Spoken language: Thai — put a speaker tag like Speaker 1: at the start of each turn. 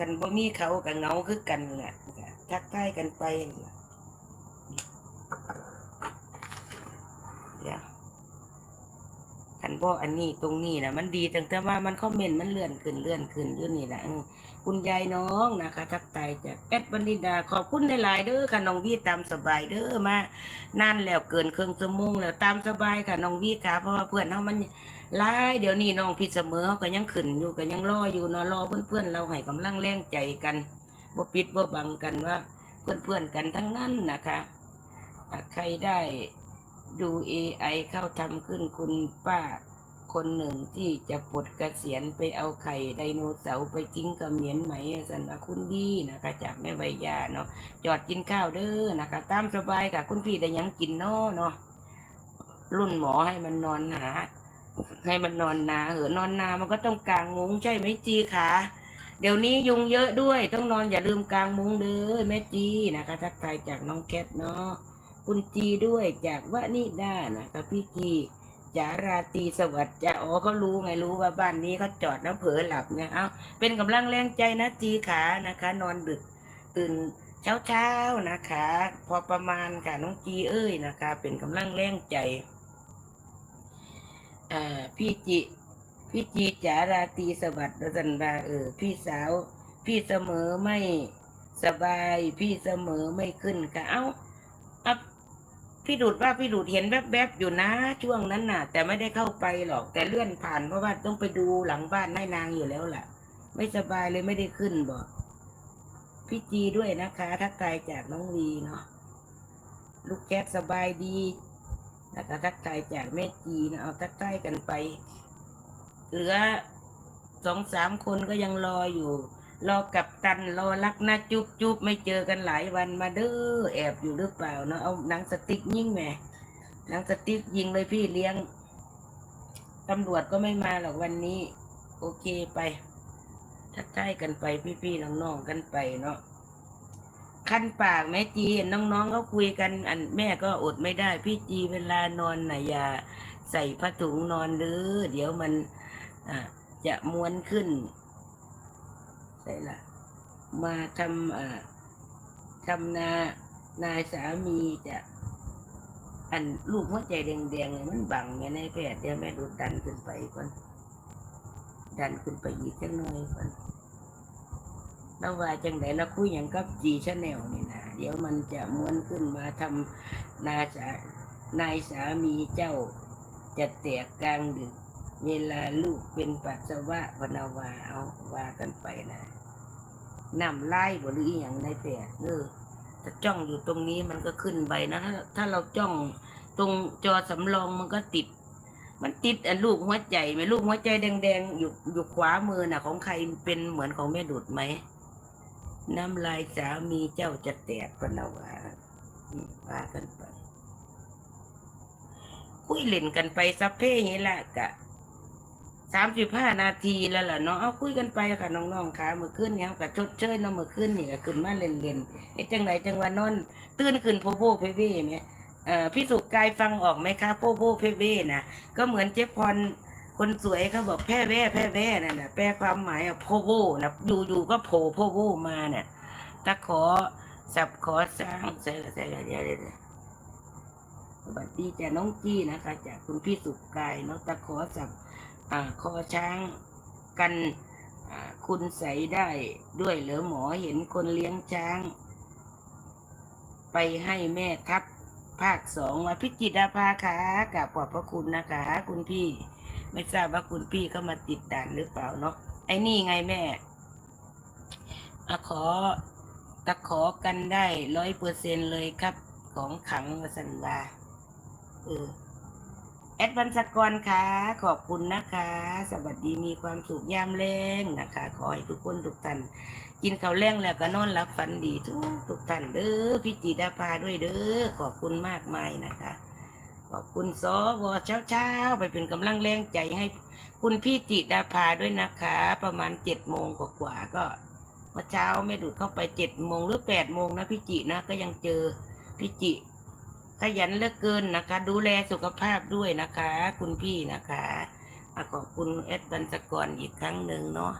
Speaker 1: คันบ่มีเขากับเงาคือกันแหละทักทายกันไปนั่นล่ะเดี๋ยวคันบ่อันนี้ตรงนี้นะมันดีตั้งแต่ว่ามันคอมเมนต์มันเลื่อนขึ้นเลื่อนขึ้นอยู่นี่แหละคุณยายน้องนะคะ ทักทายจากแอดบันดิดา ขอบคุณหลายๆเด้อค่ะน้องวีตามสบายเด้อมานั่นแล้วเกินเครึ่งชั่งแล้วตามสบายค่ะน้องวีค่ะเพราะว่าเพื่อนเฮามัน หลายเดี๋ยวนี้น้องพี่เสมอเขาก็ยังขึ้นอยู่ก็ยังรออยู่เนาะรอเพื่อนๆเราให้กำลังแรงใจกันบ่ปิดบ่บังกันว่า เพื่อนๆกันทั้งนั้นนะคะอะใครได้ดู AI เข้าทำขึ้นคุณป้าคนหนึ่งที่จะปลดเกษียณไปเอาไข่ไดโนเสาร์ไปทิ้งกับเหมียนไหมสันว่าคุณดีนะคะจากแม่ใบยาเนาะจอดกินข้าวเด้อนะคะ ตามสบายค่ะคุณพี่ได้หยังกินเนาะเนาะรุ่นหมอให้มันนอนหา ให้มันนอนนาเหอนอนนามันก็ต้องกางมุ้งใช่ไหมจีคะเดี๋ยวนี้ยุงเยอะด้วย ต้องนอนอย่าลืมกางมุ้งเด้อแม่จีนะคะทักทายจากน้องแคทเนาะคุณจีด้วยจากวนิดานะคะพี่จีจาราตรีสวัสดิ์จ้าอ๋อเขารู้ไงรู้ว่าบ้านนี้เขาจอดแล้วเผลอหลับเนี่ยเอาเป็นกำลังแรงใจนะจีขานะคะ นอนดึกตื่นเช้าเช้าๆนะคะ พอประมาณค่ะน้องจีเอ้ยนะคะ เป็นกำลังแรงใจ พี่จิ พี่จีจาราตรีสวัสดิ์สันดาเออ พี่สาว พี่เสมอไม่สบาย พี่เสมอไม่ขึ้นค่ะเอ้าอัพพี่ดูดว่าพี่ดูดเห็นแวบๆอยู่นะ ช่วงนั้นน่ะ แต่ไม่ได้เข้าไปหรอก แต่เลื่อนผ่านเพราะว่าต้องไปดูหลังบ้านให้นางอยู่แล้วล่ะ ไม่สบายเลยไม่ได้ขึ้นบอกพี่จีด้วยนะคะ ทักทายจากน้องวีเนาะลูกแก๊สสบายดี แล้วก็ทักทายจากแม่จีนะเอาทักทายกันไป เหลือสองสามคนก็ยังรออยู่ รอกับตันรอรักนะจุ๊บจุ๊บไม่เจอกันหลายวันมาเด้อแอบอยู่หรือเปล่าเนาะเอาหนังสติ๊กยิงแหมหนังสติ๊กยิงเลยพี่เลี้ยงตำรวจก็ไม่มาหรอกวันนี้ โอเคไปทักทายกันไปพี่ๆน้องๆกันไปเนาะ คันปากแม่จีนน้องๆเขาคุยกัน อันแม่ก็อดไม่ได้ พี่จีเวลานอนน่ะอย่าใส่ผ้าถุงนอนหรือ เดี๋ยวมันอะจะม้วนขึ้นใส่ละมาทำอ่าทำนานายสามีจะ อันลูกหัวใจแดงๆเนี่ยมันบังไงในแพทย์เดี๋ยวแม่ดูดันขึ้นไปก่อนดันขึ้นไปอีกจังหน่อยก่อน แล้วว่าจังไหนแล้วคุยอย่างกับจีชาแนลนี่นะเดี๋ยวมันจะม้วนขึ้นมาทำนาสานายสามีเจ้าจะแตกกลางดึก เวลาลูกเป็นปัสสาวะพนาวาเอาว่ากันไปนะนำไล่บหรืออย่างในแผลเออถ้าจ้องอยู่ตรงนี้มันก็ขึ้นไปนะถ้าถ้าเราจ้องตรงจอสำรองมันก็ติด มันติดอันลูกหัวใจไหมลูกหัวใจแดงๆอยู่อยู่ขวามือน่ะ ของใครเป็นเหมือนของแม่ดุดไหม น้ำลายสามีเจ้าจะแตกพนาวาว่ากันไปคุยเล่นกันไปซัพเพ่ยังละกะสามสิบห้านาทีแล้วล่ะเนาะเอาคุยกันไปค่ะน้องๆค่ะเมื่อคืนเนี้ยกะชดเชยเนาะเมื่อคืนนี่ก็ขึ้นมาเล่นๆไอ้จังไหนจังหวะนอนตื่นขึ้นโพโพเพเว่ไหมเอ่อพี่สุกกายฟังออกไหมคะโพโพเพเว่นะก็เหมือนเจ๊พร คนสวยเขาบอกแพร่แว่แพร่แว่นั่นนะแปลความหมายอะโพโวนะอยู่อยู่ก็โผล่โพโวมาเนี่ยตะขอสับขอสร้างเสร็จเสร็จเดี๋ยวเดี๋ยวเดี๋ยวสวัสดีจ้ะน้องจี้นะคะจากคุณพี่สุกกายเนาะตะขอสับอ่าคอช้างกันอ่าคุณใสได้ด้วยเหรอหมอเห็นคนเลี้ยงช้าง ไปให้แม่ทัพภาคสองว่าพิจิตรภาค่ะกับขอบพระคุณนะคะ คุณพี่ ไม่ทราบว่าคุณพี่เข้ามาติดด่านหรือเปล่าเนาะไอ้นี่ไงแม่อะขอตะขอกันได้ร้อยเปอร์เซ็นเลยครับ ของขังวสันวาเออแอดวันสกรค่ะขอบคุณนะคะ สวัสดีมีความสุขยามแรงนะคะ ขอให้ทุกคนทุกท่านกินข้าวแรงแล้วก็นอนหลับฝันดีทุกทุกท่านเด้อพี่จีดาภาด้วยเด้อขอบคุณมากมายนะคะ ขอบคุณสวเช้าเช้าๆไปเป็นกำลังแรงใจให้คุณพี่จิดาภาด้วยนะคะ ประมาณเจ็ดโมงกว่าๆก็เมื่อเช้าไม่ดูดเข้าไปเจ็ดโมงหรือแปดโมงนะพี่จินะก็ยังเจอพี่จิขยันเหลือเกินนะคะ ดูแลสุขภาพด้วยนะคะ คุณพี่นะคะขอบคุณเอดบันสกรอีกครั้งหนึ่งเนาะ